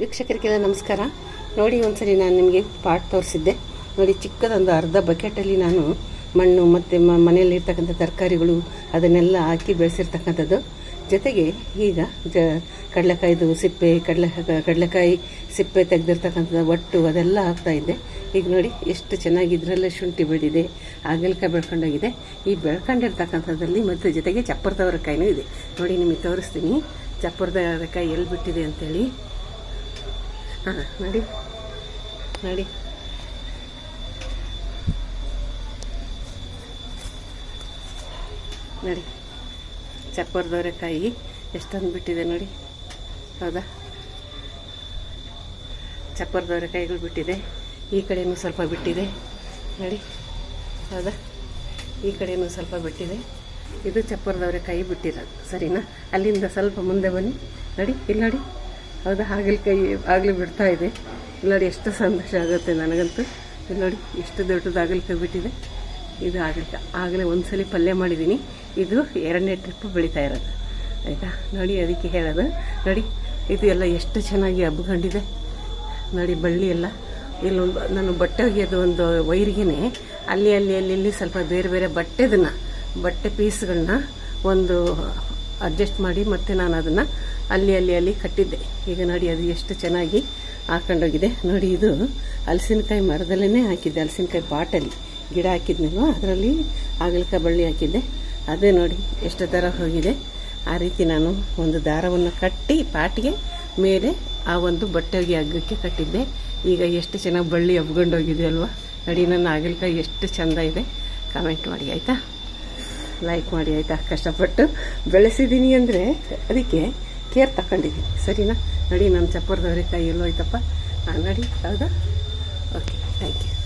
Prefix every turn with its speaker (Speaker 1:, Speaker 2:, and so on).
Speaker 1: ವೀಕ್ಷಕರಿಗೆಲ್ಲ ನಮಸ್ಕಾರ. ನೋಡಿ, ಒಂದ್ಸರಿ ನಾನು ನಿಮಗೆ ಪಾಟ್ ತೋರಿಸಿದ್ದೆ. ನೋಡಿ, ಚಿಕ್ಕದೊಂದು ಅರ್ಧ ಬಕೆಟಲ್ಲಿ ನಾನು ಮಣ್ಣು ಮತ್ತು ಮ ಮನೆಯಲ್ಲಿ ಇರ್ತಕ್ಕಂಥ ತರಕಾರಿಗಳು ಅದನ್ನೆಲ್ಲ ಹಾಕಿ ಬೆಳೆಸಿರ್ತಕ್ಕಂಥದ್ದು. ಜೊತೆಗೆ ಈಗ ಜ, ಕಡಲೆಕಾಯ್ದು ಸಿಪ್ಪೆ, ಕಡಲೆ, ಕಡಲೆಕಾಯಿ ಸಿಪ್ಪೆ ತೆಗೆದಿರ್ತಕ್ಕಂಥದ್ದು, ಒಟ್ಟು ಅದೆಲ್ಲ ಹಾಕ್ತಾ ಇದ್ದೆ. ಈಗ ನೋಡಿ, ಎಷ್ಟು ಚೆನ್ನಾಗಿ ಇದರಲ್ಲೇ ಶುಂಠಿ ಬೆಳೆದಿದೆ, ಹಾಗಲಕಾಯಿ ಬೆಳ್ಕೊಂಡೋಗಿದೆ. ಈ ಬೆಳ್ಕೊಂಡಿರ್ತಕ್ಕಂಥದ್ದಲ್ಲಿ ಮತ್ತು ಜೊತೆಗೆ ಚಪ್ಪರದವರೆಕಾಯಿನೂ ಇದೆ. ನೋಡಿ, ನಿಮಗೆ ತೋರಿಸ್ತೀನಿ. ಚಪ್ಪರದವರೆಕಾಯಿ ಎಲ್ಲಿ ಬಿಟ್ಟಿದೆ ಅಂತೇಳಿ. ಹಾಂ, ನೋಡಿ. ನೋಡಿ. ನೋಡಿ. ಚಪ್ಪರದವರೆಕಾಯಿ ಎಷ್ಟೊಂದು ಬಿಟ್ಟಿದೆ ನೋಡಿ. ಹೌದಾ? ಚಪ್ಪರದವರೆಕಾಯಿಗಳು ಬಿಟ್ಟಿದೆ, ಈ ಕಡೆಯೂ ಸ್ವಲ್ಪ ಬಿಟ್ಟಿದೆ. ನೋಡಿ. ಹೌದಾ? ಈ ಕಡೆಯೂ ಸ್ವಲ್ಪ ಬಿಟ್ಟಿದೆ. ಇದು ಚಪ್ಪರದವರೆಕಾಯಿ ಬಿಟ್ಟಿರೋದು, ಸರಿನಾ? ಅಲ್ಲಿಂದ ಸ್ವಲ್ಪ ಮುಂದೆ ಬನ್ನಿ. ನೋಡಿ, ಇಲ್ಲಿ ನೋಡಿ. ಹೌದಾ ಹಾಗಲಕಾಯಿ ಆಗಲೇ ಬಿಡ್ತಾ ಇದೆ. ಇಲ್ಲಿ ಎಷ್ಟು ಸಂತೋಷ ಆಗುತ್ತೆ ನನಗಂತೂ. ಇಲ್ಲಿ ನೋಡಿ ಎಷ್ಟು ದೊಡ್ಡದು ಹಾಗಲಕಾಯಿ ಬಿಟ್ಟಿದೆ ಇದು ಆಗಲಿಕ್ಕೆ ಆಗಲೇ ಒಂದ್ಸಲಿ ಪಲ್ಯ ಮಾಡಿದ್ದೀನಿ. ಇದು ಎರಡನೇ ಟ್ರಿಪ್ ಬೆಳೀತಾ ಇರೋದು. ಆಯಿತಾ? ನೋಡಿ ಅದಕ್ಕೆ ಹೇಳೋದು. ನೋಡಿ, ಇದು ಎಲ್ಲ ಎಷ್ಟು ಚೆನ್ನಾಗಿ ಹಬ್ಕೊಂಡಿದೆ. ನೋಡಿ, ಬಳ್ಳಿ ಎಲ್ಲ. ಇಲ್ಲೊಂದು ನಾನು ಬಟ್ಟೆ ಒಗೆಯೋದು ಒಂದು ವೈರಿಗೆ ಅಲ್ಲಿ ಅಲ್ಲಿ ಅಲ್ಲಿ, ಇಲ್ಲಿ ಸ್ವಲ್ಪ ಬೇರೆ ಬೇರೆ ಬಟ್ಟೆದನ್ನು, ಬಟ್ಟೆ ಪೀಸ್ಗಳನ್ನ ಒಂದು ಅಡ್ಜಸ್ಟ್ ಮಾಡಿ ಮತ್ತೆ ನಾನು ಅದನ್ನು ಅಲ್ಲಿ ಅಲ್ಲಿ ಅಲ್ಲಿ ಕಟ್ಟಿದ್ದೆ. ಈಗ ನೋಡಿ ಅದು ಎಷ್ಟು ಚೆನ್ನಾಗಿ ಹಾಕೊಂಡೋಗಿದೆ. ನೋಡಿ ಇದು ಹಲಸಿನಕಾಯಿ ಮರದಲ್ಲೇ ಹಾಕಿದ್ದೆ. ಹಲಸಿನಕಾಯಿ ಪಾಟಲ್ಲಿ ಗಿಡ ಹಾಕಿದ್ನಲ್ವ? ಅದರಲ್ಲಿ ಹಾಗಲಕಾಯಿ ಬಳ್ಳಿ ಹಾಕಿದ್ದೆ. ಅದೇ ನೋಡಿ ಎಷ್ಟು ದರ ಹೋಗಿದೆ. ಆ ರೀತಿ ನಾನು ಒಂದು ದಾರವನ್ನು ಕಟ್ಟಿ ಪಾಟಿಗೆ ಮೇಲೆ ಆ ಒಂದು ಬಟ್ಟೆಗೆ ಹಗ್ಗಕ್ಕೆ ಕಟ್ಟಿದ್ದೆ. ಈಗ ಎಷ್ಟು ಚೆನ್ನಾಗಿ ಬಳ್ಳಿ ಹಬ್ಕೊಂಡೋಗಿದೆ ಅಲ್ವಾ? ನೋಡಿ ನನ್ನ ಹಾಗಲಕಾಯಿ ಎಷ್ಟು ಚೆಂದ ಇದೆ. ಕಮೆಂಟ್ ಮಾಡಿ, ಆಯಿತಾ? ಲೈಕ್ ಮಾಡಿ ಆಯಿತಾ? ಕಷ್ಟಪಟ್ಟು ಬೆಳೆಸಿದ್ದೀನಿ ಅಂದರೆ ಅದಕ್ಕೆ ಕೇರ್ ತಗೊಂಡಿದ್ದೀನಿ ಸರಿನಾ? ನಡಿ ನಮ್ಮ ಚಪ್ಪರ್ದವ್ರಿಗೆ ಕೈ ಎಲ್ಲೋಯ್ತಪ್ಪ ನಡಿ, ಹೌದಾ? Okay thank you